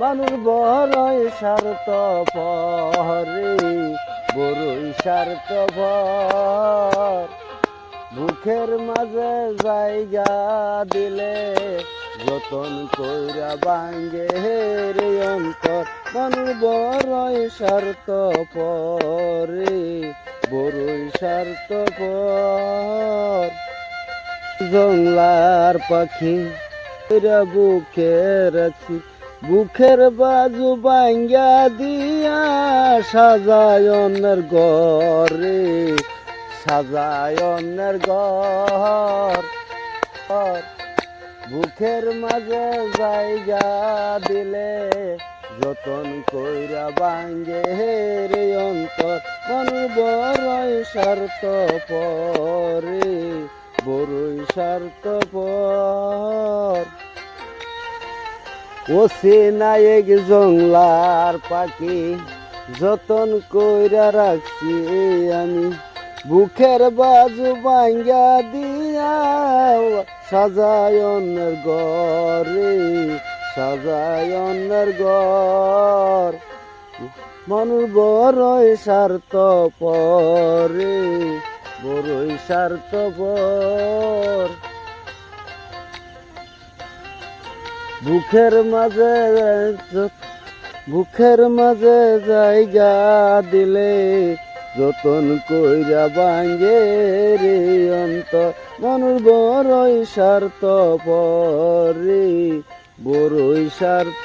মানুষ বড়ই স্বার্থ পরে বড়ই স্বার্থ বুকের মাঝে জায়গা দিলে যতন কইরা বাঙ্গে রে অন্তর। মানুষ বড়ই স্বার্থ পরে বড়ই স্বার্থ পর জংলার পাখি বুকে রাখি। বুকের বাজু বাঙ্গা দিয়া সাজায়নের গরে সাজায়নের ঘর। বুকের মাঝে জায়গা দিলে যতন কইরা বাঙ্গে রে অন্তর, মন বড়ই স্বার্থ পরে বড়ই স্বার্থ পর ও নায়ক জংলার পাখি, যতন কইরা রাখছি আমি। বুকের বাজু বাঙ্গা দিয়া সাজায়নের গরে সাজায়নের গর মানুষ বড়ই স্বার্থ পরে বড়ই স্বার্থ পর। বুকের মাঝে বুকের মাঝে জায়গা দিলে যতন কইরা বাঙ্গে রে অন্ত। মনুর বড়ই স্বার্থ পরে বড়ই স্বার্থ